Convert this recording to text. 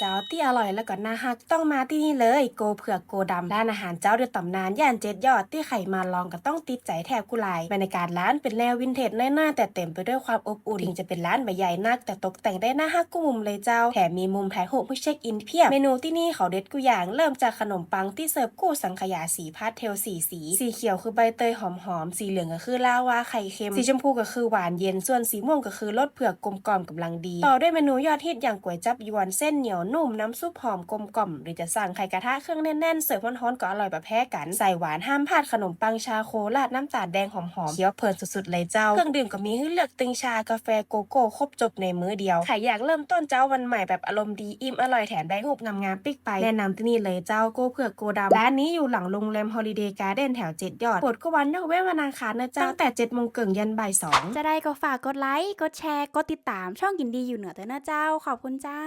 เจ้าที่อร่อยแล้วก็น่าฮักต้องมาที่นี่เลยโกเผือกโกดำร้านอาหารเจ้าเดือดตำนานย่านเจ็ดยอดที่ใครมาลองก็ต้องติดใจแทบกุหลายบรรยากาศร้านเป็นแนววินเทจน้อยๆแต่เต็มไปด้วยความอบอุ่นถึงจะเป็นร้านใบใหญ่นัก แต่ตกแต่งได้น่าฮักกุมุมเลยเจ้าแถมมีมุมถ่ายรูปให้เช็คอินเพียบเมนูที่นี่เขาเด็ดกุอย่างเริ่มจากขนมปังที่เสิร์ฟคู่สังขยาสีพาสเทลสีสี สีเขียวคือใบเตยหอมๆสีเหลืองก็คือลาวาไข่เค็มสีชมพูก็คือหวานเย็นส่วนสีม่วงก็คือรสเผือกกลมกล่อมกำลังดี ต่อด้วยเมนูยอดฮิตอย่างก๋วยจับยวนเส้นเหนียวนุ่มน้ำซุปหอมกลมกล่อมหรือจะสั่งไข่กระทะเครื่องแน่นๆเสิร์ฟร้อนๆก็อร่อยแบบแพ้กันใส่หวานห้ามพลาดขนมปังชาโคราดน้ำตาลแดงหอมๆเคี้ยวเพลินสุดๆเลยเจ้าเครื่องดื่มก็มีให้เลือกตึงชากาแฟโกโก้ครบจบในมื้อเดียวใครอยากเริ่มต้นเจ้าวันใหม่แบบอารมณ์ดีอิ่มอร่อยแถมได้รูปงามๆปิ๊กไปแนะนำที่นี่เลยเจ้าโกเผือกโกดำร้านนี้อยู่หลังโรงแรมฮอลิเดย์การ์เด้นแถวเจ็ดยอดเปิดก็วันยกเว้นวันอังคารนะเจ้าตั้งแต่เจ็ดโมงเกิงยันบ่ายสองจะได้ก็ฝากกดไลค์กดแชร์กดติดตามช่องกินดีอยู่เหนือเตอนะเจ้าขอบคุณเจ้า